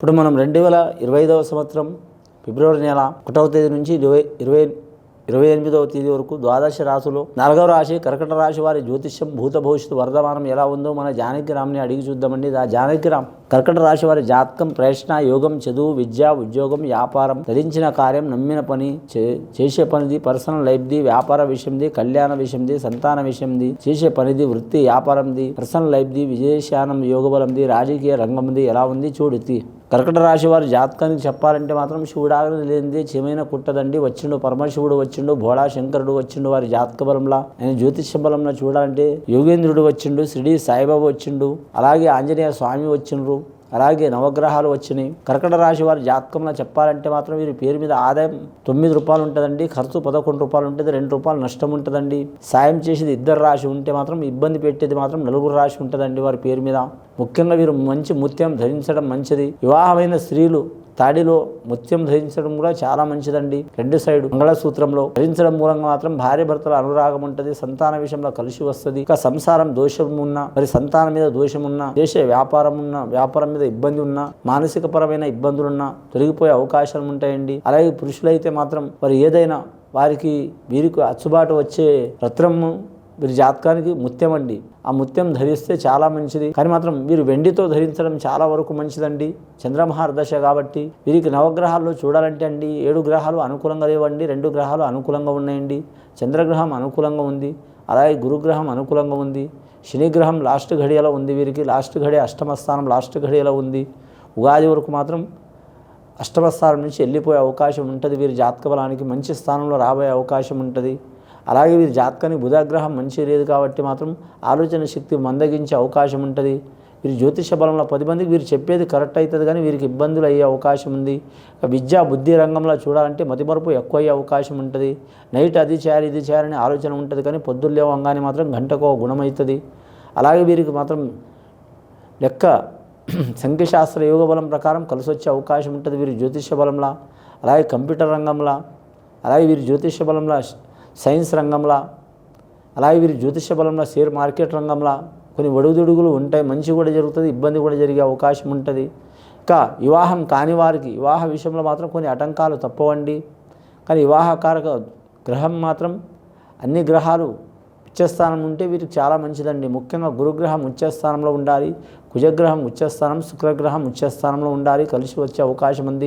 ఇప్పుడు మనం రెండు వేల ఇరవై ఐదవ సంవత్సరం ఫిబ్రవరి నెల ఒకటవ తేదీ నుంచి ఇరవై ఇరవై ఇరవై ఎనిమిదవ తేదీ వరకు ద్వాదశ రాశులు నాలుగవ రాశి కర్కట రాశి వారి జ్యోతిష్యం భూత భవిష్యత్తు వర్ధమానం ఎలా ఉందో మన జానకిరామ్ని అడిగి చూద్దామండి. ఆ జానకిరామ్ కర్కట రాశి వారి జాతకం ప్రశ్న యోగం చదువు విద్య ఉద్యోగం వ్యాపారం ధరించిన కార్యం నమ్మిన పని చే- చేసే పనిది పర్సనల్ లైఫ్ది వ్యాపార విషయంది కళ్యాణ విషయంది సంతాన విషయంది చేసే పనిది వృత్తి వ్యాపారంది పర్సనల్ లైఫ్ది విజయశానం యోగబలంది రాజకీయ రంగంది ఎలా ఉంది చూడుతి కర్కట రాశి వారి జాతకానికి చెప్పాలంటే మాత్రం శివుడాగని లేనిదే చెమైన కుట్టదండి. వచ్చిండు పరమశివుడు వచ్చిండు భోళా శంకరుడు వచ్చిండు వారి జాతక బలంలా. ఆయన జ్యోతిష్య బలంలో చూడాలంటే యోగేంద్రుడు వచ్చిండు షిరిడి సాయిబాబా వచ్చిండు అలాగే ఆంజనేయ స్వామి వచ్చిండ్రు. అలాగే నవగ్రహాలు వచ్చినాయి. కర్కట రాశి వారి జాతకంలో చెప్పాలంటే మాత్రం వీరి పేరు మీద ఆదాయం తొమ్మిది రూపాయలు ఉంటుందండి. ఖర్చు పదకొండు రూపాయలు ఉంటుంది రెండు రూపాయలు నష్టం ఉంటుందండి. సాయం చేసేది ఇద్దరు రాశి ఉంటే మాత్రం ఇబ్బంది పెట్టేది మాత్రం నలుగురు రాశి ఉంటుందండి వారి పేరు మీద. ముఖ్యంగా వీరు మంచి ముత్యం ధరించడం మంచిది. వివాహమైన స్త్రీలు తాడిలో ముత్యం ధరించడం కూడా చాలా మంచిదండి. రెండు సైడ్ మంగళసూత్రంలో ధరించడం మూలంగా మాత్రం భార్య భర్తల అనురాగం ఉంటుంది సంతాన విషయంలో కలిసి వస్తుంది. ఇంకా సంసారం దోషం ఉన్నా మరి సంతానం మీద దోషం ఉన్నా చేసే వ్యాపారం ఉన్నా వ్యాపారం మీద ఇబ్బంది ఉన్నా మానసిక పరమైన ఇబ్బందులున్నా తొలగిపోయే అవకాశాలు ఉంటాయండి. అలాగే పురుషులైతే మాత్రం మరి ఏదైనా వారికి వీరికి అచ్చుబాటు వచ్చే రత్నము వీరి జాతకానికి ముత్యం అండి. ఆ ముత్యం ధరిస్తే చాలా మంచిది. కానీ మాత్రం వీరు వెండితో ధరించడం చాలా వరకు మంచిదండి. చంద్రమహార దశ కాబట్టి వీరికి నవగ్రహాల్లో చూడాలంటే అండి ఏడు గ్రహాలు అనుకూలంగా లేవండి రెండు గ్రహాలు అనుకూలంగా ఉన్నాయండి. చంద్రగ్రహం అనుకూలంగా ఉంది. అలాగే గురుగ్రహం అనుకూలంగా ఉంది. శనిగ్రహం లాస్ట్ ఘడియలో ఉంది వీరికి. లాస్ట్ ఘడి అష్టమ స్థానం లాస్ట్ ఘడియలో ఉంది. ఉగాది వరకు మాత్రం అష్టమ స్థానం నుంచి వెళ్ళిపోయే అవకాశం ఉంటుంది. వీరి జాతక బలానికి మంచి స్థానంలో రాబోయే అవకాశం ఉంటుంది. అలాగే వీరి జాతకానికి బుధాగ్రహం మంచి లేదు కాబట్టి మాత్రం ఆలోచన శక్తి మందగించే అవకాశం ఉంటుంది. వీరి జ్యోతిష బలంలో పది మందికి వీరు చెప్పేది కరెక్ట్ అవుతుంది కానీ వీరికి ఇబ్బందులు అయ్యే అవకాశం ఉంది. విద్యా బుద్ధి రంగంలో చూడాలంటే మతిమరుపు ఎక్కువ అయ్యే అవకాశం ఉంటుంది. నైట్ అది చేయాలి ఇది చేయాలని ఆలోచన ఉంటుంది కానీ పొద్దున్న లేవంగానే మాత్రం గంటకో గుణం అవుతుంది అలాగే వీరికి మాత్రం లెక్క సంఖ్యశాస్త్ర యోగ బలం ప్రకారం కలిసి వచ్చే అవకాశం ఉంటుంది వీరి జ్యోతిష బలంలా. అలాగే కంప్యూటర్ రంగంలో. అలాగే వీరి జ్యోతిష బలంలా సైన్స్ రంగంలో అలాగే వీరి జ్యోతిష బలంలో షేర్ మార్కెట్ రంగంలో కొన్ని ఒడుగుదొడుగులు ఉంటాయి. మంచి కూడా జరుగుతుంది ఇబ్బంది కూడా జరిగే అవకాశం ఉంటుంది. ఇంకా వివాహం కాని వారికి వివాహ విషయంలో మాత్రం కొన్ని ఆటంకాలు తప్పవండి. కానీ వివాహకారక గ్రహం మాత్రం అన్ని గ్రహాలు ఉచ్చస్థానం ఉంటే వీరికి చాలా మంచిదండి. ముఖ్యంగా గురుగ్రహం ఉచ్చస్థానంలో ఉండాలి కుజగ్రహం ఉచ్చస్థానం శుక్రగ్రహం ఉచ్చస్థానంలో ఉండాలి కలిసి వచ్చే అవకాశం ఉంది.